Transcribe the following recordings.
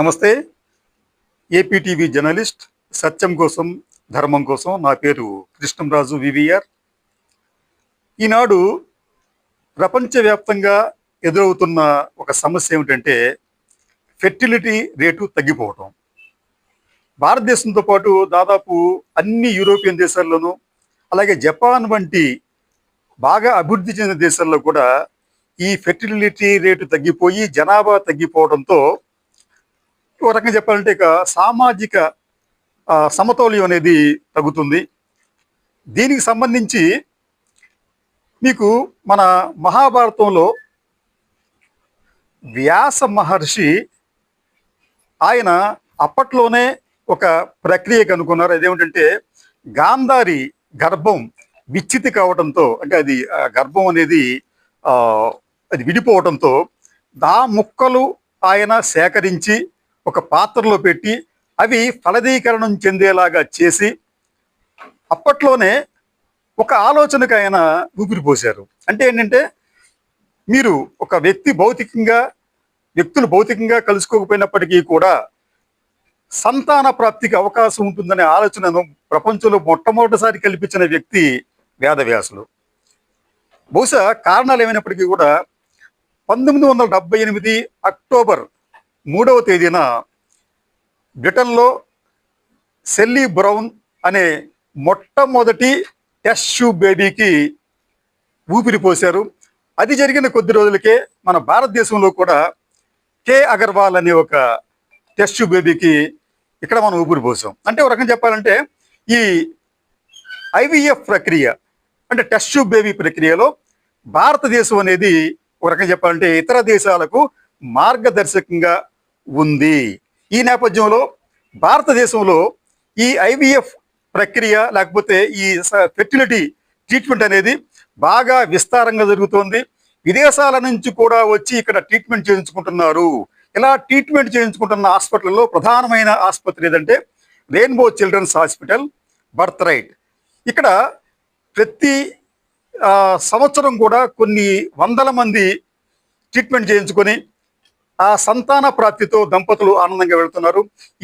నమస్తే. APTV journalist సత్యం కోసం ధర్మం కోసం నా పేరు కృష్ణంరాజు వివిఆర్. ఈనాడు ప్రపంచవ్యాప్తంగా ఎదురవుతున్న ఒక సమస్య ఏమిటంటే ఫెర్టిలిటీ రేటు తగ్గిపోవటం. భారతదేశంతో పాటు దాదాపు అన్ని యూరోపియన్ దేశాల్లోనూ అలాగే జపాన్ వంటి బాగా అభివృద్ధి చెందిన దేశాల్లో కూడా ఈ ఫెర్టిలిటీ రేటు తగ్గిపోయి జనాభా తగ్గిపోవడంతో ఒక రకంగా చెప్పాలంటే ఇక సామాజిక సమతౌల్యం అనేది తగ్గుతుంది. దీనికి సంబంధించి మీకు మన మహాభారతంలో వ్యాస మహర్షి ఆయన అప్పట్లోనే ఒక ప్రక్రియ కనుక్కున్నారు. అదేమిటంటే గాంధారి గర్భం విచ్చితి కావడంతో అంటే అది ఆ గర్భం అనేది అది విడిపోవడంతో దా ముక్కలు ఆయన సేకరించి ఒక పాత్రలో పెట్టి అవి ఫలదీకరణం చెందేలాగా చేసి అప్పట్లోనే ఒక ఆలోచనకు ఆయన ఊపిరిపోశారు అంటే ఏంటంటే మీరు ఒక వ్యక్తి భౌతికంగా వ్యక్తులు భౌతికంగా కలుసుకోకపోయినప్పటికీ కూడా సంతాన ప్రాప్తికి అవకాశం ఉంటుందనే ఆలోచనను ప్రపంచంలో మొట్టమొదటిసారి కల్పించిన వ్యక్తి వేదవ్యాసులు. బహుశా కారణాలు ఏమైనప్పటికీ కూడా పంతొమ్మిది వందల డెబ్బై ఎనిమిది అక్టోబర్ మూడవ తేదీన బ్రిటన్లో సెల్లీ బ్రౌన్ అనే మొట్టమొదటి టెస్ట్ ట్యూబ్ బేబీకి ఊపిరి పోశారు. అది జరిగిన కొద్ది రోజులకే మన భారతదేశంలో కూడా కే అగర్వాల్ అనే ఒక టెస్ట్ ట్యూబ్ బేబీకి ఇక్కడ మనం ఊపిరి పోసాం. అంటే ఒక రకంగా చెప్పాలంటే ఈ ఐవీఎఫ్ ప్రక్రియ అంటే టెస్ట్ ట్యూబ్ బేబీ ప్రక్రియలో భారతదేశం అనేది ఒక రకంగా చెప్పాలంటే ఇతర దేశాలకు మార్గదర్శకంగా ఉంది. ఈ నేపథ్యంలో భారతదేశంలో ఈ ఐవీఎఫ్ ప్రక్రియ లేకపోతే ఈ ఫెర్టిలిటీ ట్రీట్మెంట్ అనేది బాగా విస్తారంగా జరుగుతోంది. విదేశాల నుంచి కూడా వచ్చి ఇక్కడ ట్రీట్మెంట్ చేయించుకుంటున్నారు. ఇలా ట్రీట్మెంట్ చేయించుకుంటున్న హాస్పిటల్లో ప్రధానమైన ఆసుపత్రి ఏదంటే Rainbow Children's hospital birth right ఇక్కడ ప్రతి సంవత్సరం కూడా కొన్ని వందల మంది ట్రీట్మెంట్ చేయించుకొని ఆ సంతాన ప్రాప్తితో దంపతులు ఆనందంగా వెళ్తున్నారు.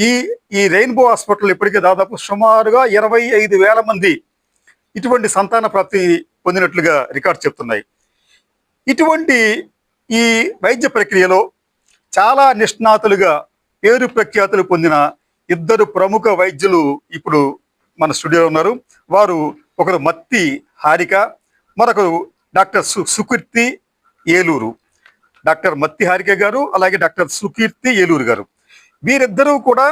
ఈ ఈ రెయిన్బో హాస్పిటల్ ఇప్పటికే దాదాపు సుమారుగా ఇరవై ఐదు వేల మంది ఇటువంటి సంతాన ప్రాప్తి పొందినట్లుగా రికార్డు చెప్తున్నాయి. ఇటువంటి ఈ వైద్య ప్రక్రియలో చాలా నిష్ణాతులుగా పేరు ప్రఖ్యాతులు పొందిన ఇద్దరు ప్రముఖ వైద్యులు ఇప్పుడు మన స్టూడియోలో ఉన్నారు. వారు ఒకరు మత్తి హారిక మరొకరు డాక్టర్ సు సుకీర్తి ఏలూరు. డాక్టర్ మత్తి హారిక గారు అలాగే డాక్టర్ సుకీర్తి ఏలూరు గారు. వీరిద్దరూ కూడా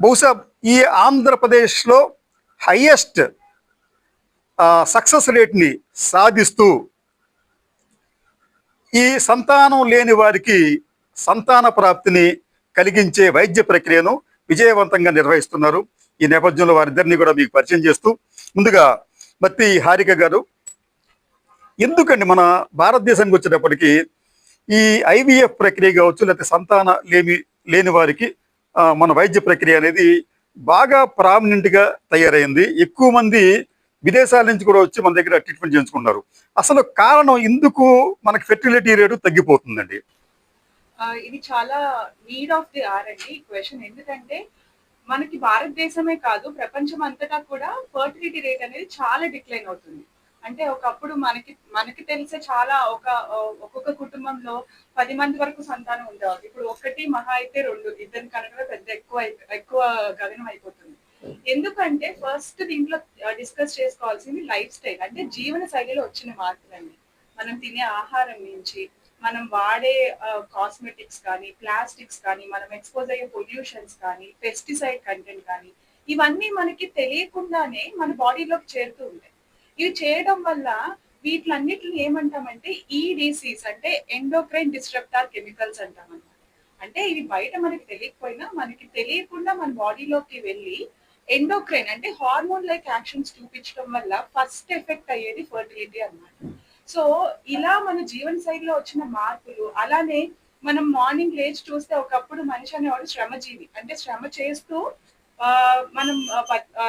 బహుశా ఈ ఆంధ్రప్రదేశ్లో హయ్యెస్ట్ సక్సెస్ రేట్ని సాధిస్తూ ఈ సంతానం లేని వారికి సంతాన ప్రాప్తిని కలిగించే వైద్య ప్రక్రియను విజయవంతంగా నిర్వహిస్తున్నారు. ఈ నేపథ్యంలో వారిద్దరిని కూడా మీకు పరిచయం చేస్తూ ముందుగా మత్తి హారిక గారు ఎందుకండి మన భారతదేశానికి వచ్చేటప్పటికి ఈ ఐవీఎఫ్ ప్రక్రియ కావచ్చు లేకపోతే సంతాన లేని లేని వారికి మన వైద్య ప్రక్రియ అనేది బాగా ప్రామినెంట్గా తయారైంది. ఎక్కువ మంది విదేశాల నుంచి కూడా వచ్చి మన దగ్గర ట్రీట్మెంట్ చేయించుకుంటున్నారు. అసలు కారణం ఎందుకు మనకి ఫెర్టిలిటీ రేటు తగ్గిపోతుందండి? ఇది చాలా నీడ్ ఆఫ్ ది ఆర్ అండి క్వశ్చన్ ఎందుకంటే మనకి భారతదేశమే కాదు ప్రపంచం అంతటా కూడా ఫర్టిలిటీ రేట్ అనేది చాలా డిక్లైన్ అవుతుంది. అంటే ఒకప్పుడు మనకి మనకి తెలిసే చాలా ఒక ఒక్కొక్క కుటుంబంలో పది మంది వరకు సంతానం ఉండేవారు ఇప్పుడు ఒకటి మహా అయితే రెండు. ఇద్దరు కనుక పెద్ద ఎక్కువ ఎక్కువ గగనం అయిపోతుంది. ఎందుకంటే ఫస్ట్ దీంట్లో డిస్కస్ చేసుకోవాల్సింది లైఫ్ స్టైల్ అంటే జీవన శైలిలో వచ్చిన మార్పులండి మనం తినే ఆహారం నుంచి మనం వాడే కాస్మెటిక్స్ కానీ ప్లాస్టిక్స్ కానీ మనం ఎక్స్పోజ్ అయ్యే పొల్యూషన్స్ కానీ పెస్టిసైడ్ కంటెంట్ కానీ ఇవన్నీ మనకి తెలియకుండానే మన బాడీలోకి చేరుతూ ఉంటాయి. ఇవి చేయడం వల్ల వీటిలన్నిటిని ఏమంటామంటే ఈ డిసీజ్ అంటే ఎండోక్రైన్ డిస్ట్రప్టార్ కెమికల్స్ అంటామన్నమాట అంటే ఇవి బయట మనకి తెలియకపోయినా మనకి తెలియకుండా మన బాడీలోకి వెళ్ళి ఎండోక్రైన్ అంటే హార్మోన్ లైక్ యాక్షన్స్ చూపించడం వల్ల ఫస్ట్ ఎఫెక్ట్ అయ్యేది ఫర్టిలిటీ అన్నమాట. సో ఇలా మన జీవన శైలిలో వచ్చిన మార్పులు అలానే మనం మార్నింగ్ లేచి చూస్తే ఒకప్పుడు మనిషి అనేవాడు శ్రమజీవి. అంటే శ్రమ చేస్తూ మనం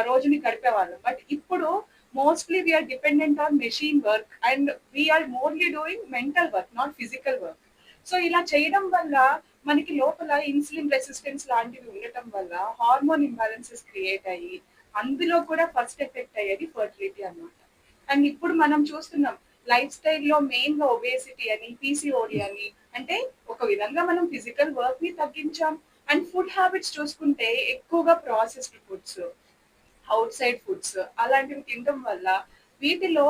రోజుని గడిపేవాళ్ళం. బట్ ఇప్పుడు mostly we are dependent on machine work and we are morely doing mental work not physical work so ఇలా చేయడం వల్ల మనకి లోపల ఇన్సులిన్ రెసిస్టెన్స్ లాంటివి ఉండటం వల్ల హార్మోన్ ఇంబ్యాలెన్సెస్ క్రియేట్ అయ్యి అందులో కూడా ఫస్ట్ ఎఫెక్ట్ అయ్యేది ఫర్టిలిటీ అన్నమాట. అండ్ ఇప్పుడు మనం చూస్తున్నాం లైఫ్ స్టైల్లో మెయిన్గా ఒబేసిటీ అని పీసీఓడి అని అంటే ఒక విధంగా మనం ఫిజికల్ వర్క్ని తగ్గించాం. అండ్ ఫుడ్ హ్యాబిట్స్ చూసుకుంటే ఎక్కువగా processed foods out side foods అలాంటివి తినడం వల్ల వీటిలో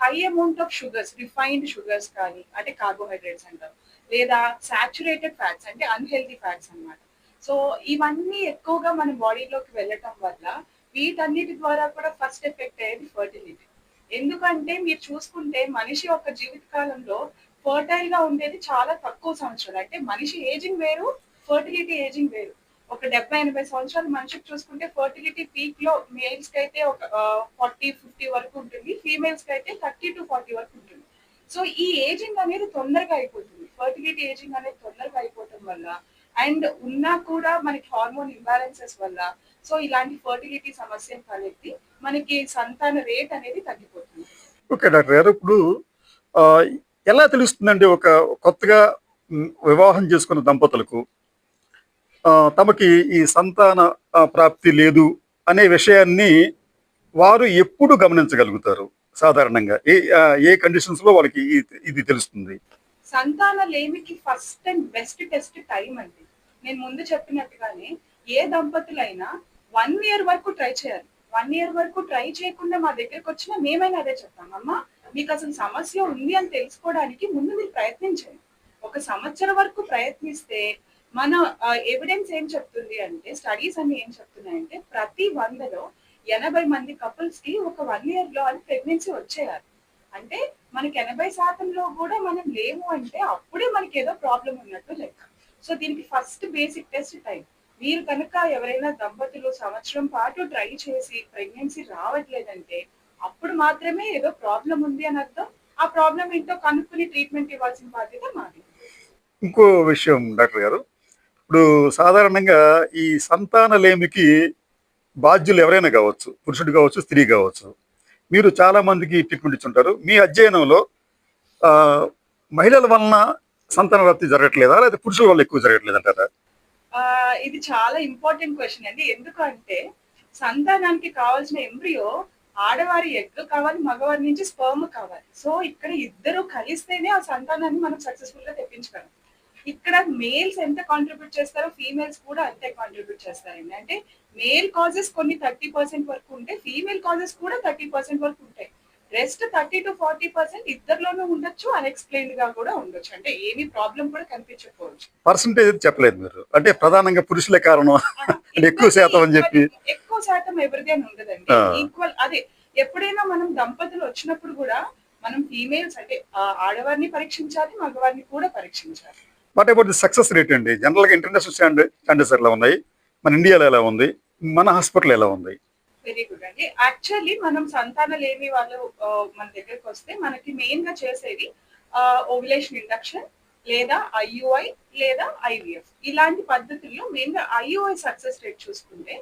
high amount of sugars refined sugars కానీ అంటే కార్బోహైడ్రేట్స్ అంటారు లేదా సాచురేటెడ్ ఫ్యాట్స్ అంటే అన్హెల్దీ ఫ్యాట్స్ అన్నమాట. సో ఇవన్నీ ఎక్కువగా మన బాడీలోకి వెళ్ళటం వల్ల వీటన్నిటి ద్వారా కూడా ఫస్ట్ ఎఫెక్ట్ అయ్యేది ఫర్టిలిటీ. ఎందుకంటే మీరు చూసుకుంటే మనిషి యొక్క జీవిత కాలంలో ఫర్టైల్గా ఉండేది చాలా తక్కువ సంవత్సరాలు. అంటే మనిషి ఏజింగ్ వేరు ఫర్టిలిటీ ఏజింగ్ వేరు. ఒక డెబ్బై ఎనభై సంవత్సరాలు మనిషికి చూసుకుంటే ఫర్టిలిటీ పీక్లో మేల్స్కి అయితే ఒక ఫార్టీ ఫిఫ్టీ వరకు ఉంటుంది. ఫీమేల్స్కి అయితే థర్టీ టు ఫార్టీ వరకు ఉంటుంది. సో ఈ ఏజింగ్ అనేది తొందరగా అయిపోతుంది. ఫర్టిలిటీ ఏజింగ్ అనేది తొందరగా అయిపోవటం వల్ల అండ్ ఉన్నా కూడా మనకి హార్మోన్ ఇంబ్యాలెన్సెస్ వల్ల. సో ఇలాంటి ఫర్టిలిటీ సమస్యలు తలెత్తి మనకి సంతాన రేట్ అనేది తగ్గిపోతుంది. ఓకే డాక్టర్ గారు. ఇప్పుడు ఆ, ఎలా తెలుస్తుందండి ఒక కొత్తగా వివాహం చేసుకున్న దంపతులకు? తమకి ఈ సంతాన ప్రాప్తి లేదు అనే విషయాన్ని వారు ఎప్పుడు గమనించగలుగుతారు సాధారణంగా? ఏ ఏ కండిషన్స్లో వాళ్ళకి ఇది తెలుస్తుంది? సంతాన లేమికి first and best test time అండి. నేను ముందు చెప్పినట్టుగానే ఏ దంపతులైనా వన్ ఇయర్ వరకు ట్రై చేయాలి. వన్ ఇయర్ వరకు ట్రై చేయకుండా మా దగ్గరకు వచ్చినా మేమైనా అదే చెప్తాం. అమ్మ మీకు అసలు సమస్య ఉంది అని తెలుసుకోవడానికి ముందు మీరు ప్రయత్నించండి. ఒక సంవత్సరం వరకు ప్రయత్నిస్తే మన ఎవిడెన్స్ ఏం చెప్తుంది అంటే స్టడీస్ అన్ని ఏం చెప్తున్నాయంటే ప్రతి వందలో ఎనభై మంది కపుల్స్కి ఒక వన్ ఇయర్లో అని ప్రెగ్నెన్సీ వచ్చేయాలి. అంటే మనకి ఎనభై శాతంలో కూడా మనం లేము అంటే అప్పుడే మనకి ఏదో ప్రాబ్లం ఉన్నట్టు లెక్క. సో దీనికి ఫస్ట్ బేసిక్ టెస్ట్ టైం మీరు కనుక ఎవరైనా దంపతులు సంవత్సరం పాటు ట్రై చేసి ప్రెగ్నెన్సీ రావట్లేదంటే అప్పుడు మాత్రమే ఏదో ప్రాబ్లం ఉంది అని అర్థం. ఆ ప్రాబ్లం ఏంటో కనుక్కుని ట్రీట్మెంట్ ఇవ్వాల్సిన బాధ్యత మాది. ఇంకో విషయం డాక్టర్ గారు. ఇప్పుడు సాధారణంగా ఈ సంతాన లేమికి బాధ్యులు ఎవరైనా కావచ్చు పురుషుడు కావచ్చు స్త్రీ కావచ్చు మీరు చాలా మందికి ట్రీట్మెంట్ ఇచ్చుంటారు. మీ అధ్యయనంలో మహిళల వలన సంతాన వ్యాప్తి జరగట్లేదా? లేదా పురుషుల వల్ల ఎక్కువ జరగట్లేదు అంటారా ఇది చాలా ఇంపార్టెంట్ క్వశ్చన్ అండి. ఎందుకంటే సంతానానికి కావాల్సిన ఎంబ్రియో ఆడవారి ఎగ్ కావాలి మగవారి నుంచి స్పర్మ్ కావాలి. సో ఇక్కడ ఇద్దరు కలిస్తేనే ఆ సంతానాన్ని మనం సక్సెస్ఫుల్గా తెప్పించగలం ఇక్కడ మేల్స్ ఎంత కాంట్రిబ్యూట్ చేస్తారో ఫీమేల్స్ కూడా అంతే కాంట్రిబ్యూట్ చేస్తారండి. అంటే మేల్ కాజెస్ కొన్ని థర్టీ పర్సెంట్ వరకు ఉంటే ఫీమేల్ కాజెస్ కూడా థర్టీ పర్సెంట్ వరకు ఉంటాయి. Rest thirty to forty percent ఇద్దరిలోనూ ఉండొచ్చు అన్ఎక్స్ప్లెయిన్డ్గా కూడా ఉండొచ్చు. అంటే ఏమీ ప్రాబ్లం కూడా కనిపించకపోవచ్చు. పర్సంటేజ్ చెప్పలేదు మీరు. అంటే ప్రధానంగా పురుషులే కారణం. ఎక్కువ శాతం అని చెప్పి. ఎక్కువ శాతం ఎవరిది అని ఉండదండి. ఈక్వల్ అదే ఎప్పుడైనా మనం దంపతులు వచ్చినప్పుడు కూడా మనం ఫీమేల్స్ అంటే ఆ ఆడవారిని పరీక్షించాలి మగవారిని కూడా పరీక్షించాలి. What about the success rate అండి? జనరల్గా ఇంటర్నేషనల్ స్టాండర్డ్ స్టాండర్డ్స్ ఎలా ఉన్నాయి? మన ఇండియాలో ఎలా ఉంది? మన హాస్పిటల్ ఎలా ఉంది? వెరీ గుడ్ అండి. యాక్చువల్లీ మనం సంతాన లేని వాళ్ళు మన దగ్గరకు వస్తే మనకి మెయిన్గా చేసేది ఓవిలేషన్ ఇండక్షన్ లేదా ఐయుఐ లేదా ఐవిఎఫ్ ఇలాంటి పద్ధతుల్లో మెయిన్గా ఐయుఐ సక్సెస్ రేట్ చూసుకుంటే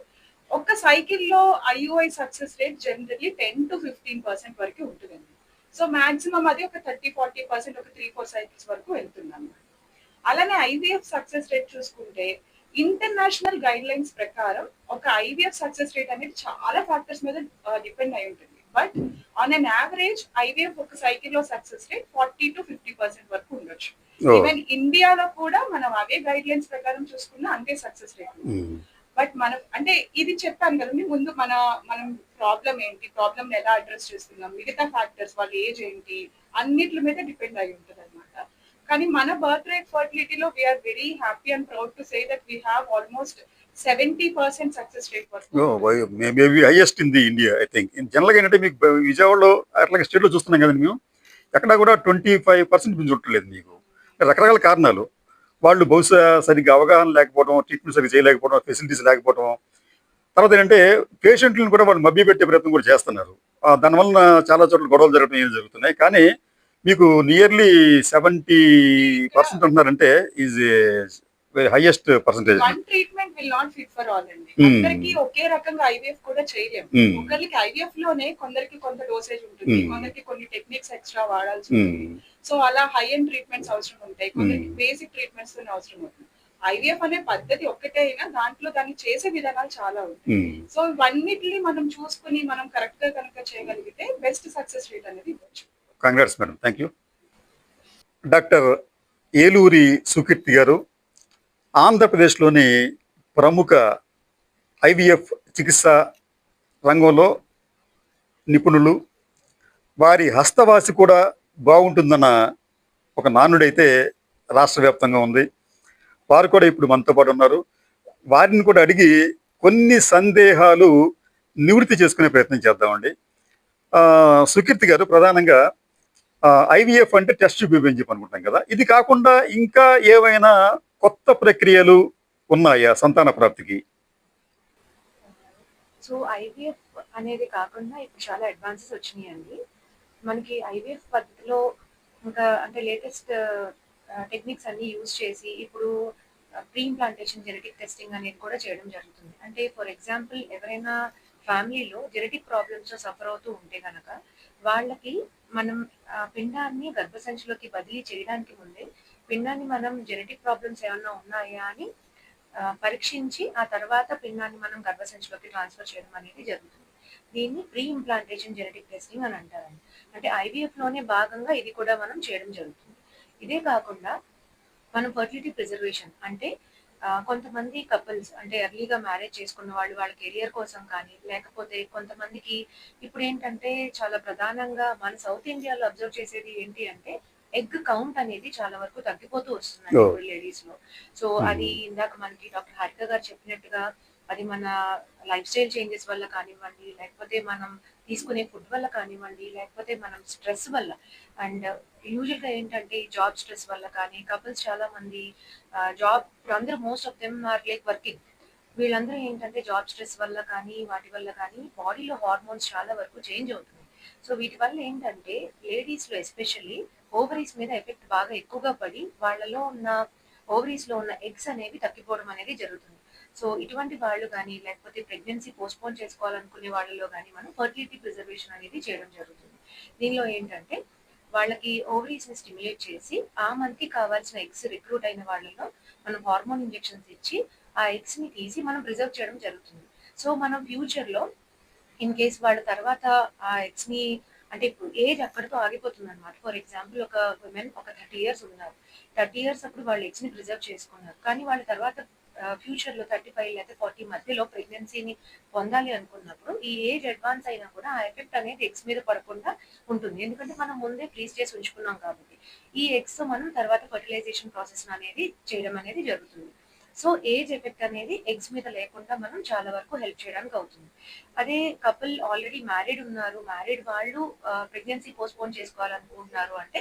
ఒక సైకిల్లో IUI success rate generally ten to fifteen percent వరకు ఉంటుందండి. సో మాక్సిమం అది ఒక థర్టీ ఫార్టీ పర్సెంట్ ఒక త్రీ ఫోర్ సైకిల్స్ వరకు వెళ్తుంది అన్నమాట అలానే ఐవీఎఫ్ సక్సెస్ రేట్ చూసుకుంటే ఇంటర్నేషనల్ గైడ్ లైన్స్ ప్రకారం ఒక ఐవీఎఫ్ సక్సెస్ రేట్ అనేది చాలా ఫ్యాక్టర్స్ మీద డిపెండ్ అయి ఉంటుంది but on an average IVF ఒక సైకిల్లో success rate forty to fifty percent వరకు ఉండొచ్చు. ఈవెన్ ఇండియాలో కూడా మనం అదే గైడ్ లైన్స్ ప్రకారం చూసుకున్నా అంతే సక్సెస్ రేట్. బట్ మనం అంటే ఇది చెప్పాను కదండి ముందు మన మనం ప్రాబ్లం ఏంటి ప్రాబ్లం ఎలా అడ్రస్ చేస్తున్నాం మిగతా ఫ్యాక్టర్స్ వాళ్ళ ఏజ్ ఏంటి అన్నిటి మీద డిపెండ్ అయి ఉంటుంది కానీ మన birth rate ఫర్టిలిటీలో we are very happy and proud to say that we have almost seventy percent success rate maybe highest in the India I think జనరల్గా ఏంటంటే మీకు విజయవాడలో అట్లాగే స్టేట్లో చూస్తున్నాం కదండి మేము ఎక్కడ కూడా ట్వంటీ ఫైవ్ పర్సెంట్ మించి ఉండట్లేదు మీకు. రకరకాల కారణాలు. వాళ్ళు బహుశా సరిగ్గా అవగాహన లేకపోవడం ట్రీట్మెంట్ సరిగ్గా చేయలేకపోవడం ఫెసిలిటీస్ లేకపోవడం తర్వాత ఏంటంటే పేషెంట్లను కూడా వాళ్ళు మభ్య పెట్టే ప్రయత్నం కూడా చేస్తున్నారు. దానివల్ల చాలా చోట్ల గొడవలు జరగడం ఏం జరుగుతున్నాయి. కానీ మీకు nearly seventy percent ఉంటున్నారంటే is highest percentage treatment will not fit for all అండి. Hmm. అందరికి ఒకే రకంగా ఐవీఎఫ్ కూడా చేయలేము. Hmm. ఒకరికి ఐవీఎఫ్లోనే కొందరికి కొంత డోసేజ్ ఉంటుంది Hmm. కొందరికి కొన్ని టెక్నిక్స్ ఎక్స్ట్రా వాడాల్సి ఉంటుంది. సో అలా హై ఎండ్ ట్రీట్మెంట్స్ అవసరం ఉంటాయి కొందరికి. బేసిక్ ట్రీట్మెంట్స్ అవసరం ఐవీఎఫ్ అనే పద్ధతి ఒక్కటే అయినా దాంట్లో దాన్ని చేసే విధానాలు చాలా ఉంటాయి. సో ఇవన్నిటిని మనం చూసుకుని మనం కరెక్ట్గా కనుక చేయగలిగితే బెస్ట్ సక్సెస్ రేట్ అనేది ఇవ్వచ్చు. Congrats madam thank you doctor Eluri Sukeerthi గారు ఆంధ్రప్రదేశ్లోని ప్రముఖ ఐవిఎఫ్ చికిత్స రంగంలో నిపుణులు వారి హస్తవాసి కూడా బాగుంటుందన్న ఒక నానుడైతే రాష్ట్ర వ్యాప్తంగా ఉంది. వారు కూడా ఇప్పుడు మనతో పాటు ఉన్నారు. వారిని కూడా అడిగి కొన్ని సందేహాలు నివృత్తి చేసుకునే ప్రయత్నం చేద్దామండి. సుకీర్తి గారు ప్రధానంగా ఐవీఎఫ్ అంటే టెస్ట్ ట్యూబ్ అని చెప్పి అనుకుంటాం కదా. ఇది కాకుండా ఇంకా ఏవైనా కొత్త ప్రక్రియలు ఉన్నాయా సంతాన ప్రాప్తికి? సో ఐవీఎఫ్ అనేది కాకుండా ఇప్పుడు చాలా అడ్వాన్సెస్ వచ్చినాయండి. మనకి ఐవీఎఫ్ పద్ధతిలో ఇంకా అంటే లేటెస్ట్ టెక్నిక్స్ అన్ని యూజ్ చేసి ఇప్పుడు ప్రీ ఇంప్లాంటేషన్ జెనెటిక్ టెస్టింగ్ అనేది కూడా చేయడం జరుగుతుంది. అంటే ఫర్ ఎగ్జాంపుల్ ఎవరైనా ఫ్యామిలీలో జెనెటిక్ ప్రాబ్లమ్స్ సఫర్ అవుతూ ఉంటే కనుక వాళ్ళకి మనం ఆ, పిండాన్ని గర్భసంచిలోకి బదిలీ చేయడానికి ముందే పిండాన్ని మనం జెనెటిక్ ప్రాబ్లమ్స్ ఏమన్నా ఉన్నాయా అని పరీక్షించి ఆ తర్వాత పిండాన్ని మనం గర్భసంచిలోకి ట్రాన్స్ఫర్ చేయడం అనేది జరుగుతుంది. దీన్ని ప్రీ ఇంప్లాంటేషన్ జెనెటిక్ టెస్టింగ్ అని అంటారండి అంటే ఐవీఎఫ్లోనే భాగంగా ఇది కూడా మనం చేయడం జరుగుతుంది. ఇదే కాకుండా మనం ఫర్టిలిటీ ప్రిజర్వేషన్ అంటే కొంతమంది కపుల్స్ అంటే ఎర్లీగా మ్యారేజ్ చేసుకున్న వాళ్ళు వాళ్ళ కెరియర్ కోసం కానీ లేకపోతే కొంతమందికి ఇప్పుడు ఏంటంటే చాలా ప్రధానంగా మన సౌత్ ఇండియాలో అబ్జర్వ్ చేసేది ఏంటి అంటే ఎగ్ కౌంట్ అనేది చాలా వరకు తగ్గిపోతూ వస్తుంది. ఇప్పుడు లేడీస్లో సో అది ఇందాక మనకి డాక్టర్ హారిక గారు చెప్పినట్టుగా అది మన లైఫ్ స్టైల్ చేంజెస్ వల్ల కానివ్వండి లేకపోతే మనం తీసుకునే ఫుడ్ వల్ల కానివ్వండి లేకపోతే మనం స్ట్రెస్ వల్ల. అండ్ యూజువల్గా ఏంటంటే జాబ్ స్ట్రెస్ వల్ల కానీ కపుల్స్ చాలా మంది జాబ్ అందరూ most of them are like working వీళ్ళందరూ ఏంటంటే జాబ్ స్ట్రెస్ వల్ల కానీ వాటి వల్ల కానీ బాడీలో హార్మోన్స్ చాలా వరకు చేంజ్ అవుతుంది సో వీటి వల్ల ఏంటంటే లేడీస్లో ఎస్పెషల్లీ ఓవరీస్ మీద ఎఫెక్ట్ బాగా ఎక్కువగా పడి వాళ్ళలో ఉన్న ఓవరీస్లో ఉన్న ఎగ్స్ అనేవి తగ్గిపోవడం అనేది జరుగుతుంది. సో ఇటువంటి వాళ్ళు కానీ లేకపోతే ప్రెగ్నెన్సీ పోస్ట్పోన్ చేసుకోవాలనుకునే వాళ్ళలో కానీ మనం ఫర్టిలిటీ ప్రిజర్వేషన్ అనేది చేయడం జరుగుతుంది. దీనిలో ఏంటంటే వాళ్ళకి ఓవరీస్ని స్టిమ్యులేట్ చేసి ఆ మంత్కి కావాల్సిన ఎగ్స్ రిక్రూట్ అయిన వాళ్ళలో మనం హార్మోన్ ఇంజెక్షన్స్ ఇచ్చి ఆ ఎగ్స్ని తీసి మనం ప్రిజర్వ్ చేయడం జరుగుతుంది. సో మనం ఫ్యూచర్లో ఇన్ కేస్ వాళ్ళ తర్వాత ఆ ఎగ్స్ని అంటే ఇప్పుడు ఏజ్ అక్కడితో ఆగిపోతుంది అనమాట ఫర్ ఎగ్జాంపుల్ ఒక ఉమెన్ ఒక థర్టీ ఇయర్స్ ఉన్నారు. థర్టీ ఇయర్స్ అప్పుడు వాళ్ళు ఎగ్స్ని ప్రిజర్వ్ చేసుకున్నారు. కానీ వాళ్ళ తర్వాత ఫ్యూచర్లో థర్టీ ఫైవ్ లేదా ఫార్టీ మధ్యలో ప్రెగ్నెన్సీని పొందాలి అనుకున్నప్పుడు ఈ ఏజ్ అడ్వాన్స్ అయినా కూడా ఆ ఎఫెక్ట్ అనేది ఎగ్స్ మీద పడకుండా ఉంటుంది. ఎందుకంటే మనం ముందే ఫ్రీజ్ చేసి ఉంచుకున్నాం కాబట్టి. ఈ ఎగ్స్ మనం తర్వాత ఫర్టిలైజేషన్ ప్రాసెస్ అనేది చేయడం అనేది జరుగుతుంది. సో ఏజ్ ఎఫెక్ట్ అనేది ఎగ్స్ మీద లేకుండా మనం చాలా వరకు హెల్ప్ చేయడానికి అవుతుంది. అదే కపుల్ ఆల్రెడీ మ్యారీడ్ ఉన్నారు. మ్యారీడ్ వాళ్ళు ప్రెగ్నెన్సీ పోస్ట్పోన్ చేసుకోవాలనుకుంటున్నారు అంటే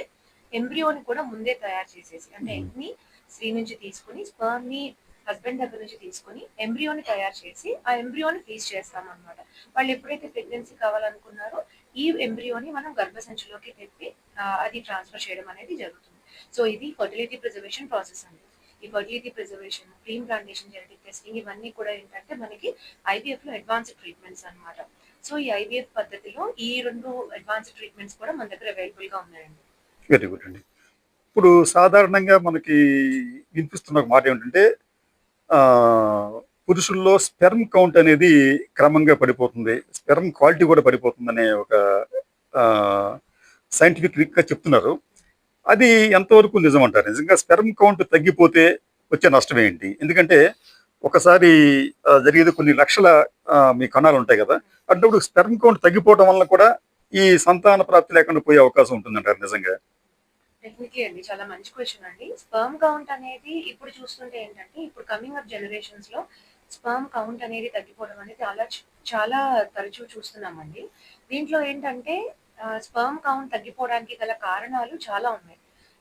ఎంబ్రియోని కూడా ముందే తయారు చేసేసి అంటే egg ని స్త్రీ నుంచి తీసుకుని స్పర్మ్ని హస్బెండ్ దగ్గర నుంచి తీసుకుని ఎంబ్రియోని తయారు చేసి ఆ ఎంబ్రియోని ఫ్రీజ్ చేస్తామన్నమాట. అనమాట వాళ్ళు ఎప్పుడైతే ప్రెగ్నెన్సీ కావాలనుకున్నారో ఈ ఎంబ్రియోని మనం గర్భసంచిలోకి తెప్పి అది ట్రాన్స్ఫర్ చేయడం అనేది జరుగుతుంది. సో ఇది ఫర్టిలిటీ ప్రిజర్వేషన్ ప్రాసెస్ అండి. ఈ fertility preservation pre plantation genetic testing ఇవన్నీ కూడా ఏంటంటే మనకి ఐబిఎఫ్లో అడ్వాన్స్డ్ ట్రీట్మెంట్స్ అన్నమాట. సో ఈ ఐబిఎఫ్ పద్ధతిలో ఈ రెండు అడ్వాన్స్డ్ ట్రీట్మెంట్స్ కూడా మన దగ్గర అవైలబుల్గా ఉన్నాయండి. వెరీ గుడ్ అండి. ఇప్పుడు సాధారణంగా మనకి వినిపిస్తున్న ఒక మాట ఏమిటంటే పురుషుల్లో స్పెర్మ్ కౌంట్ అనేది క్రమంగా పడిపోతుంది. స్పెర్మ్ క్వాలిటీ కూడా పడిపోతుందనే ఒక సైంటిఫిక్గా చెప్తున్నారు. అది ఎంతవరకు నిజం అంటారు? నిజంగా స్పెర్మ్ కౌంట్ తగ్గిపోతే వచ్చే నష్టం ఏంటి? ఎందుకంటే ఒకసారి జరిగేది కొన్ని లక్షల మీ కణాలు ఉంటాయి కదా అప్పుడు స్పెర్మ్ కౌంట్ తగ్గిపోవడం వల్ల కూడా ఈ సంతాన ప్రాప్తి లేకుండా పోయే అవకాశం ఉంటుందంటారు నిజంగా. డెఫినెట్లీ అండి చాలా మంచి క్వశ్చన్ అండి. స్పర్మ్ కౌంట్ అనేది ఇప్పుడు చూస్తుంటే ఏంటంటే ఇప్పుడు కమింగ్ అప్ జనరేషన్స్లో స్పర్మ్ కౌంట్ అనేది తగ్గిపోవడం అనేది చాలా చాలా తరచూ చూస్తున్నామండి. దీంట్లో ఏంటంటే స్పర్మ్ కౌంట్ తగ్గిపోవడానికి గల కారణాలు చాలా ఉన్నాయి.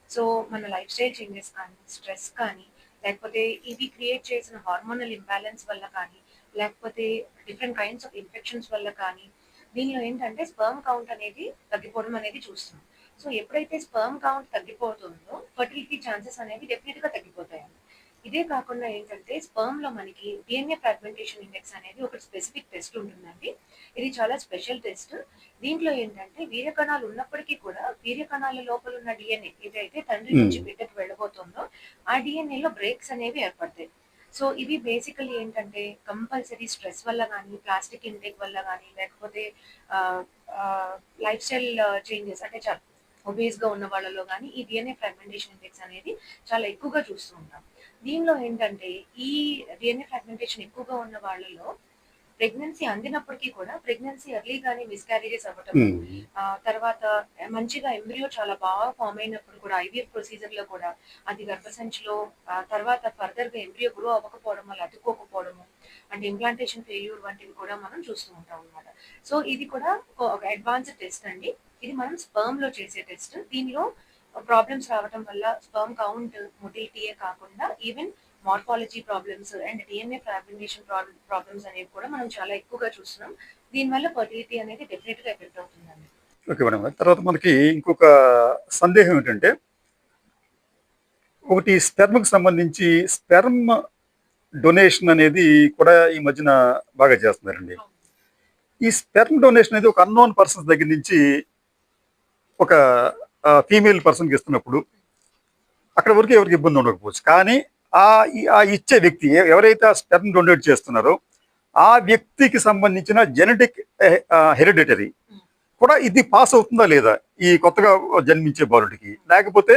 సో మన లైఫ్ స్టైల్ చేంజెస్ కానీ స్ట్రెస్ కానీ లేకపోతే ఇవి క్రియేట్ చేసిన హార్మోనల్ ఇంబ్యాలెన్స్ వల్ల కానీ లేకపోతే డిఫరెంట్ కైండ్స్ ఆఫ్ ఇన్ఫెక్షన్స్ వల్ల కానీ దీనిలో ఏంటంటే స్పర్మ్ కౌంట్ అనేది తగ్గిపోవడం అనేది చూస్తున్నాం. సో ఎప్పుడైతే స్పర్మ్ కౌంట్ తగ్గిపోతుందో ఫర్టిలిటీ ఛాన్సెస్ అనేవి డెఫినెట్గా తగ్గిపోతాయండి. ఇదే కాకుండా ఏంటంటే స్పర్మ్లో మనకి డిఎన్ఏ ఫ్రాగ్మెంటేషన్ ఇండెక్స్ అనేది ఒక స్పెసిఫిక్ టెస్ట్ ఉంటుందండి. ఇది చాలా స్పెషల్ టెస్ట్ దీంట్లో ఏంటంటే వీర్యకణాలు ఉన్నప్పటికీ కూడా వీర్యకణాల లోపల ఉన్న డిఎన్ఏ ఏదైతే తండ్రి Hmm. నుంచి బిడ్డకు వెళ్ళబోతుందో ఆ డిఎన్ఏ లో బ్రేక్స్ అనేవి ఏర్పడతాయి. సో ఇవి బేసికలీ ఏంటంటే కంపల్సరీ స్ట్రెస్ వల్ల కానీ ప్లాస్టిక్ ఇంటేక్ వల్ల కానీ లేకపోతే లైఫ్ స్టైల్ చేంజెస్ అంటే చాలా ఒబేస్గా ఉన్న వాళ్ళలో కానీ ఈ డిఎన్ఏ ఫ్రాగ్మెంటేషన్ ఇండెక్స్ అనేది చాలా ఎక్కువగా చూస్తూ ఉంటాం. దీనిలో ఏంటంటే ఈ డిఎన్ఏ ఫ్రాగ్మెంటేషన్ ఎక్కువగా ఉన్న వాళ్ళలో ప్రెగ్నెన్సీ అందినప్పటికీ కూడా ప్రెగ్నెన్సీ ఎర్లీ గానీ మిస్క్యారేజెస్ అవ్వటం తర్వాత మంచిగా ఎంబ్రియో చాలా బాగా ఫామ్ అయినప్పుడు కూడా ఐవీఎఫ్ ప్రొసీజర్లో కూడా అది గర్భసంచిలో తర్వాత ఫర్దర్గా ఎంబ్రియో గ్రో అవ్వకపోవడం వల్ల అతుక్కోకపోవడము అంటే ఇంప్లాంటేషన్ ఫెయిల్యూర్ వంటివి కూడా మనం చూస్తూ ఉంటాం అన్నమాట. సో ఇది కూడా ఒక- అడ్వాన్స్డ్ టెస్ట్ అండి. ఇది మనం స్పర్మ్లో చేసే టెస్ట్ దీనిలో ప్రాబ్లమ్స్ రావడం వల్ల స్పర్మ్ కౌంట్ మొటిలిటీయే కాకుండా even morphology problems and DNA fragmentation problems అనేవి కూడా మనం చాలా ఎక్కువగా చూస్తున్నాం. దీనివల్ల ఫర్టిలిటీ అనేది డెఫినెట్గా ఎఫెక్ట్ అవుతుందండి. ఓకే మేడం తర్వాత మనకి ఇంకొక సందేహం ఏంటంటే ఒకటి స్పెర్మ్కి సంబంధించి స్పెర్మ్ డొనేషన్ అనేది కూడా ఈ మధ్యన బాగా చేస్తున్నారండి. ఈ స్పెర్మ్ డొనేషన్ అనేది ఒక అన్నోన్ పర్సన్స్ దగ్గర నుంచి ఒక ఫీమేల్ పర్సన్కి ఇస్తున్నప్పుడు అక్కడ వరకు ఎవరికి ఇబ్బంది ఉండకపోవచ్చు. కానీ ఆ ఆ ఇచ్చే వ్యక్తి ఎవరైతే ఆ స్పెర్మ్ డొనేట్ చేస్తున్నారో ఆ వ్యక్తికి సంబంధించిన జెనెటిక్ హెరిడిటరీ కూడా ఇది పాస్ అవుతుందా లేదా? ఈ కొత్తగా జన్మించే బాలుడికి. లేకపోతే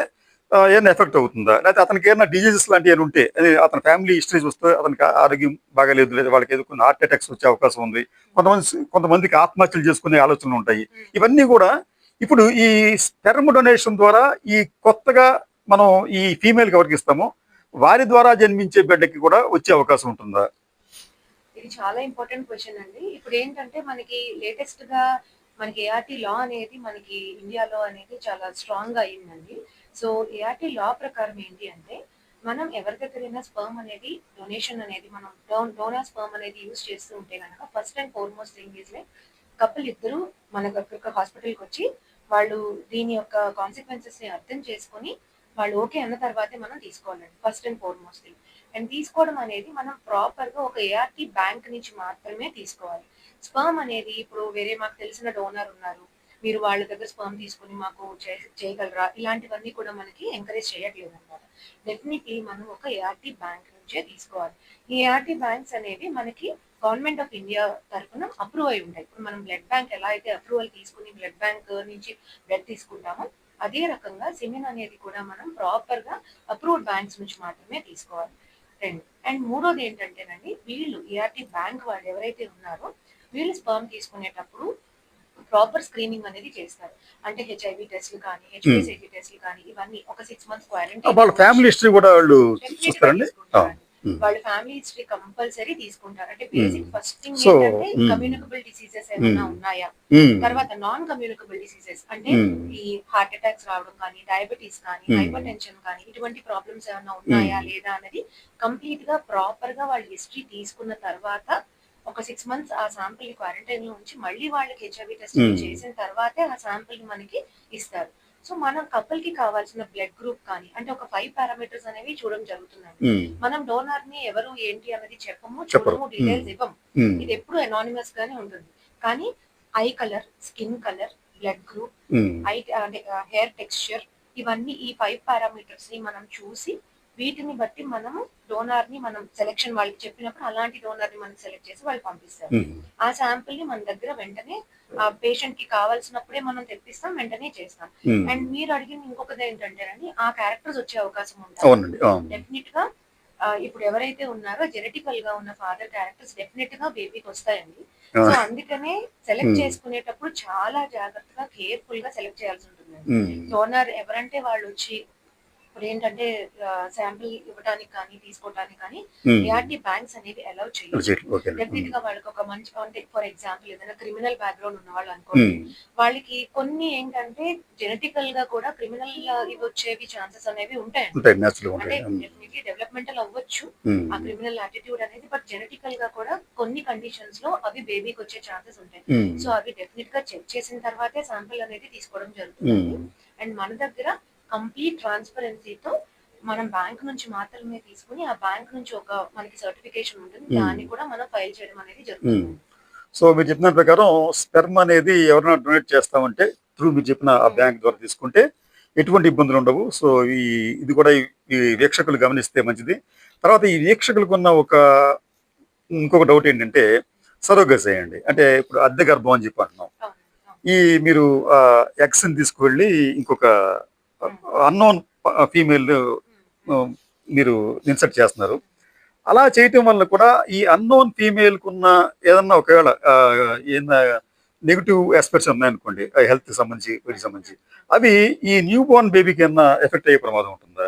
ఏమైనా ఎఫెక్ట్ అవుతుందా? లేకపోతే అతనికి ఏమైనా డిజీజెస్ లాంటివి ఏమైనా ఉంటే అదే అతని ఫ్యామిలీ హిస్టరీ చూస్తే అతనికి ఆరోగ్యం బాగాలేదు లేదా వాళ్ళకి ఏదో కొన్ని హార్ట్ అటాక్స్ వచ్చే అవకాశం ఉంది. కొంతమంది కొంతమందికి ఆత్మహత్యలు చేసుకునే ఆలోచనలు ఉంటాయి. ఇవన్నీ కూడా ఇప్పుడు ఈ స్పెర్మ్ డొనేషన్ ద్వారా ఈ కొత్తగా మనం ఈ ఫీమేల్కి ఎవరికి ఇస్తామో వారి ద్వారా జన్మించే బిడ్డకి కూడా వచ్చే అవకాశం ఉంటుందా? ఇది చాలా ఇంపార్టెంట్ క్వశ్చన్ అండి. ఇప్పుడు ఏంటంటే మనకి లేటెస్ట్గా మనకి ఏఆర్టీ లా అనేది మనకి ఇండియాలో అనేది చాలా స్ట్రాంగ్గా అయిందండి. సో ఏఆర్టీ లా ప్రకారం ఏంటి అంటే మనం ఎవరి దగ్గరైనా స్పర్మ్ అనేది డొనేషన్ అనేది మనం డోనర్ స్పర్మ్ అనేది యూజ్ చేస్తూ ఉంటే కనుక first and foremost thing is like couple ఇద్దరు మన దగ్గరకు హాస్పిటల్కి వచ్చి వాళ్ళు దీని యొక్క కాన్సిక్వెన్సెస్ని అర్థం చేసుకొని వాళ్ళు ఓకే అన్న తర్వాతే మనం తీసుకోవాలండి first and foremost thing and తీసుకోవడం అనేది మనం ప్రాపర్గా ఒక ఏఆర్టీ బ్యాంక్ నుంచి మాత్రమే తీసుకోవాలి. స్పర్మ్ అనేది ఇప్పుడు వేరే మాకు తెలిసిన డోనర్ ఉన్నారు. మీరు వాళ్ళ దగ్గర స్పర్మ్ తీసుకుని మాకు చే- చేయగలరా? ఇలాంటివన్నీ కూడా మనకి ఎంకరేజ్ చేయట్లేదు అనమాట డెఫినెట్లీ మనం ఒక ఏఆర్టీ బ్యాంక్ నుంచే తీసుకోవాలి. ఈ ఏఆర్టీ బ్యాంక్స్ అనేవి మనకి గవర్నమెంట్ ఆఫ్ ఇండియా తరఫున అప్రూవ్ అయి ఉంటాయి. ఇప్పుడు మనం బ్లడ్ బ్యాంక్ ఎలా అయితే అప్రూవల్ తీసుకుని బ్లడ్ బ్యాంక్ నుంచి బ్లడ్ తీసుకుంటామో అదే రకంగా సిమెన్ అనేది కూడా మనం ప్రాపర్గా అప్రూవ్డ్ బ్యాంక్స్ నుంచి మాత్రమే తీసుకోవాలి. రెండు అండ్ మూడోది ఏంటంటేనండి వీళ్ళు ఏఆర్టీ బ్యాంక్ వాళ్ళు ఎవరైతే ఉన్నారో వీళ్ళు స్పర్మ్ తీసుకునేటప్పుడు ప్రాపర్ స్క్రీనింగ్ అనేది చేస్తారు. అంటే హెచ్ఐవి టెస్ట్లు కానీ హెచ్పిసిజి టెస్ట్లు కానీ ఇవన్నీ ఒక సిక్స్ మంత్స్ వాళ్ళ ఫ్యామిలీ క్వారంటైన్ హిస్టరీ కూడా వాళ్ళు చూస్తారండి. వాళ్ళ ఫ్యామిలీ హిస్టరీ కంపల్సరీ తీసుకుంటారు అంటే బేసిక్ Hmm. ఫస్ట్ థింగ్ ఏంటంటే hmm. కమ్యూనికబుల్ డిసీజెస్ ఏమైనా Hmm. ఉన్నాయా తర్వాత నాన్ కమ్యూనికబుల్ డిసీజెస్ అంటే Hmm. ఈ హార్ట్ అటాక్స్ రావడం కానీ డయాబెటీస్ కానీ Hmm. హైపర్ టెన్షన్ కానీ ఇటువంటి ప్రాబ్లమ్స్ ఏమైనా ఉన్నాయా Hmm. లేదా అనేది కంప్లీట్గా ప్రాపర్గా వాళ్ళ హిస్టరీ తీసుకున్న తర్వాత ఒక సిక్స్ మంత్స్ ఆ శాంపిల్ క్వారంటైన్లో ఉంచి మళ్ళీ వాళ్ళకి హెచ్ఐవి టెస్ట్ Hmm. చేసిన తర్వాతే ఆ శాంపిల్ మనకి ఇస్తారు సో మనం కపుల్కి కావాల్సిన బ్లడ్ గ్రూప్ కానీ అంటే ఒక ఫైవ్ పారామీటర్స్ అనేవి చూడడం జరుగుతుందండి. ఉమ్, మనం డోనర్ని ఎవరు ఏంటి అనేది చెప్పము. చూడము డీటెయిల్స్ ఇవ్వం ఉమ్, ఇది ఎప్పుడు అనానిమస్ గానే ఉంటుంది. కానీ eye colour skin colour blood group eye hair texture ఇవన్నీ ఈ ఫైవ్ పారామీటర్స్ని మనం చూసి వీటిని బట్టి మనము డోనార్ని మనం సెలెక్షన్ వాళ్ళకి చెప్పినప్పుడు అలాంటి డోనార్ని మనం సెలెక్ట్ చేసి వాళ్ళు పంపిస్తారు. ఆ శాంపిల్ని మన దగ్గర వెంటనే ఆ పేషెంట్కి కావాల్సినప్పుడే మనం తెప్పిస్తాం వెంటనే చేస్తాం. అండ్ మీరు అడిగిన ఇంకొకటి ఏంటంటేనండి ఆ క్యారెక్టర్స్ వచ్చే అవకాశం ఉంటుంది. డెఫినెట్గా ఇప్పుడు ఎవరైతే ఉన్నారో జెనెటికల్గా ఉన్న ఫాదర్ క్యారెక్టర్స్ డెఫినెట్గా బేబీకి వస్తాయండి. సో అందుకనే సెలెక్ట్. చేసుకునేటప్పుడు చాలా జాగ్రత్తగా కేర్ఫుల్గా సెలెక్ట్ చేయాల్సి ఉంటుంది. డోనర్ ఎవరంటే వాళ్ళు వచ్చి ఇప్పుడు ఏంటంటే శాంపిల్ ఇవ్వడానికి కానీ తీసుకోవడానికి కానీ. ఏఆర్టీ బ్యాంక్స్ అనేవి అలౌ. డెఫినెట్గా వాళ్ళకి ఒక మంచి అంటే ఫర్ ఎగ్జాంపుల్ ఏదైనా క్రిమినల్ బ్యాక్గ్రౌండ్ ఉన్న వాళ్ళు అనుకోండి వాళ్ళకి కొన్ని ఏంటంటే జెనెటికల్గా కూడా క్రిమినల్ ఇవి వచ్చేవి ఛాన్సెస్ అనేవి ఉంటాయి అంటే డెఫినెట్లీ డెవలప్మెంటల్ అవ్వచ్చు ఆ క్రిమినల్ యాటిట్యూడ్ అనేది బట్ జెనెటికల్గా కూడా కొన్ని కండిషన్స్లో అవి బేబీకి వచ్చే ఛాన్సెస్ ఉంటాయి. సో అవి డెఫినెట్గా చెక్ చేసిన తర్వాతే శాంపిల్ అనేది తీసుకోవడం జరుగుతుంది. అండ్ మన దగ్గర కంప్లీట్ ట్రాన్స్పరెన్సీతో మనం బ్యాంక్ నుంచి మాత్రమే తీసుకుని ఆ బ్యాంక్ నుంచి ఒక మనకి సర్టిఫికేషన్ ఉంటుంది. Hmm. దాన్ని కూడా మనం ఫైల్ చేయడం అనేది జరుగుతుంది. సో మీరు చెప్పిన ప్రకారం స్పెర్మ్ అనేది ఎవరైనా డొనేట్ చేస్తామంటే త్రూ మీరు చెప్పిన ఆ బ్యాంక్ ద్వారా తీసుకుంటే ఎటువంటి ఇబ్బందులు ఉండవు. సో ఈ ఇది కూడా ఈ- వీక్షకులు గమనిస్తే మంచిది. తర్వాత ఈ వీక్షకులకు ఉన్న ఒక ఇంకొక డౌట్ ఏంటంటే సరోగస్ చేయండి అంటే ఇప్పుడు అద్దె గర్భం అని చెప్పి అంటున్నాం. ఈ మీరు ఎగ్స్ని తీసుకువెళ్ళి ఇంకొక అన్నోన్ ఫీమేల్ మీరు ఇన్సర్ట్ చేస్తున్నారు. అలా చేయటం వల్ల కూడా ఈ అన్నోన్ ఫీమేల్ కున్న ఏదన్నా ఒకవేళ ఏదన్నా నెగిటివ్ ఆస్పెక్ట్స్ ఉన్నాయనుకోండి హెల్త్ సంబంధించి వీటికి సంబంధించి అవి ఈ న్యూ బోర్న్ బేబీకి ఏమన్నా ఎఫెక్ట్ అయ్యే ప్రమాదం ఉంటుందా.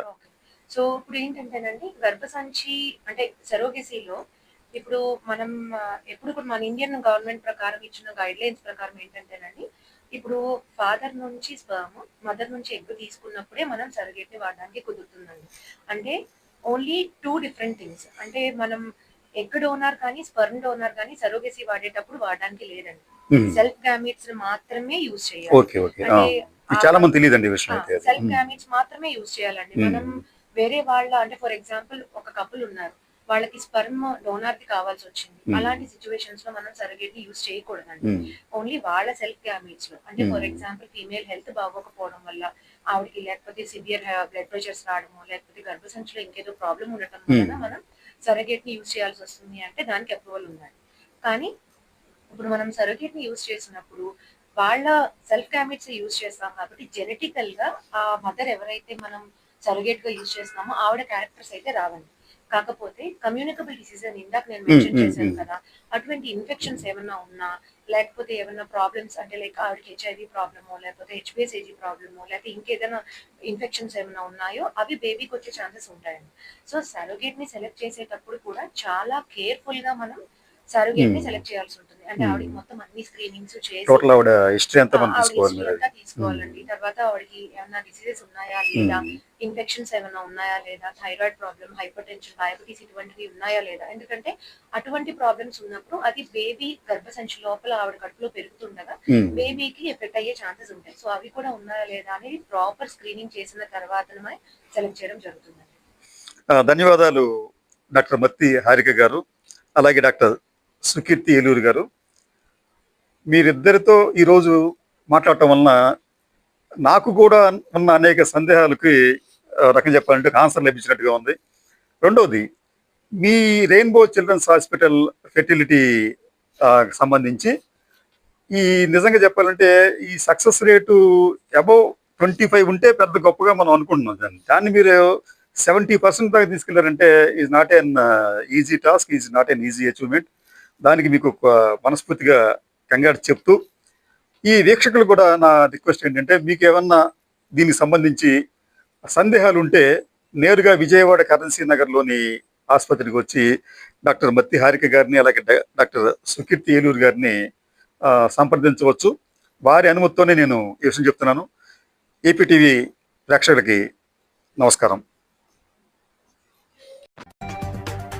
సో ఇప్పుడు ఏంటంటేనండి గర్భసంచి అంటే సరోగసీలో ఇప్పుడు మనం ఎప్పుడు కూడా మన ఇండియన్ గవర్నమెంట్ ప్రకారం ఇచ్చిన గైడ్ లైన్స్ ప్రకారం ఏంటంటేనండి ఇప్పుడు ఫాదర్ నుంచి స్పర్మ్ మదర్ నుంచి ఎగ్ తీసుకున్నప్పుడే మనం సరగేట్ని వాడడానికి కుదురుతుందండి. అంటే ఓన్లీ టూ డిఫరెంట్ థింగ్స్ అంటే మనం ఎగ్ డోనార్ కానీ స్పర్మ్ డోనార్ కానీ సరోగసీ వాడేటప్పుడు వాడడానికి లేదండి. సెల్ఫ్ గామీట్స్ మాత్రమే యూజ్ చేయాలి. చాలా మంది తెలియదండి. సెల్ఫ్ ఉమ్, గామీట్స్ మాత్రమే యూజ్ చేయాలండి. Hmm. మనం వేరే వాళ్ళ అంటే ఫర్ ఎగ్జాంపుల్ ఒక కపుల్ ఉన్నారు. వాళ్ళకి స్పర్మ్ డోనార్ ది కావాల్సి వచ్చింది. అలాంటి సిచ్యువేషన్స్లో మనం సరగేట్ని యూజ్ చేయకూడదండి ఓన్లీ వాళ్ళ సెల్ఫ్ గామీట్స్లో. అంటే ఫర్. ఎగ్జాంపుల్ ఫీమేల్ హెల్త్ బాగోకపోవడం వల్ల ఆవిడకి లేకపోతే సివియర్ బ్లడ్ ప్రెషర్స్ రావడము లేకపోతే గర్భసంచిలో ఇంకేదో ప్రాబ్లం ఉండటం వలన మనం సరగేట్ని యూజ్ చేయాల్సి వస్తుంది అంటే దానికి అప్రూవల్ ఉండాలి. కానీ ఇప్పుడు మనం సరగేట్ని యూజ్ చేసినప్పుడు వాళ్ళ సెల్ఫ్ గామిట్స్ యూజ్ చేస్తాం కాబట్టి జెనెటికల్గా ఆ మదర్ ఎవరైతే మనం సరగేట్గా యూజ్ చేస్తున్నామో ఆవిడ క్యారెక్టర్స్ అయితే రావండి. కాకపోతే కమ్యూనికబుల్ డిసీజ్ అని ఇందాక నేను మెన్షన్ చేశాను. కదా అటువంటి ఇన్ఫెక్షన్స్ ఏమన్నా ఉన్నా లేకపోతే ఏమన్నా ప్రాబ్లమ్స్ అంటే లైక్ ఆవిడకి హెచ్ఐవి ప్రాబ్లమో లేకపోతే హెచ్బిఎస్ఏజీ ప్రాబ్లమో లేకపోతే ఇంకేదైనా ఇన్ఫెక్షన్స్ ఏమైనా ఉన్నాయో అవి బేబీకి వచ్చే ఛాన్సెస్ ఉంటాయండి సో సరోగేట్ని సెలెక్ట్ చేసేటప్పుడు కూడా చాలా కేర్ఫుల్గా మనం సరోగేట్ని. సెలెక్ట్ చేయాల్సి ఉంటుంది అంటే. ఆవిడకి మొత్తం అన్ని స్క్రీనింగ్స్ చేసి టోటల్ ఆవిడ హిస్టరీ అంతా మనం తీసుకోవాలి మీరు. తీసుకోవాలండి. తర్వాత ఆవిడకి ఏమైనా డిసీజెస్ ఉన్నాయా లేదా? ఇన్ఫెక్షన్స్ ఏమైనా ఉన్నాయా లేదా? Thyroid problem hypertension diabetes ఇటువంటివి ఉన్నాయా లేదా? ఎందుకంటే అటువంటి ప్రాబ్లమ్స్ ఉన్నప్పుడు అది బేబీ గర్భసంచి లోపల ఆవిడ కడుపులో పెరుగుతుండగా. బేబీకి ఎఫెక్ట్ అయ్యే ఛాన్సెస్ ఉంటాయి. సో అవి కూడా ఉన్నాయా లేదా అనేది ప్రాపర్ స్క్రీనింగ్ చేసిన తర్వాతనే సెలెక్ట్ చేయడం జరుగుతుంది ధన్యవాదాలు డాక్టర్ మత్తి హారిక గారు అలాగే డాక్టర్ సుకీర్తి ఏలూరు గారు మీరిద్దరితో ఈరోజు మాట్లాడటం వలన నాకు కూడా ఉన్న అనేక సందేహాలకి రకం చెప్పాలంటే ఆన్సర్ లభించినట్టుగా ఉంది. రెండవది మీ రెయిన్బో చిల్డ్రన్స్ హాస్పిటల్ ఫెర్టిలిటీ సంబంధించి ఈ నిజంగా చెప్పాలంటే ఈ success rate above twenty five ఉంటే పెద్ద గొప్పగా మనం అనుకుంటున్నాం దాన్ని. దాన్ని మీరు సెవెంటీ పర్సెంట్ దాకా తీసుకెళ్ళారంటే is not an easy task is not an easy achievement. దానికి మీకు మనస్ఫూర్తిగా కంగారు చెప్తూ ఈ వీక్షకులు కూడా నా రిక్వెస్ట్ ఏంటంటే మీకు ఏమన్నా దీనికి సంబంధించి సందేహాలు ఉంటే నేరుగా విజయవాడ కరెన్సీ నగర్లోని ఆసుపత్రికి వచ్చి డాక్టర్ మత్తి హారిక గారిని అలాగే డాక్టర్ సుకీర్తి ఏలూరు గారిని సంప్రదించవచ్చు. వారి అనుమతితోనే నేను ఈ విషయం చెప్తున్నాను. ఏపీటీవీ ప్రేక్షకులకి నమస్కారం.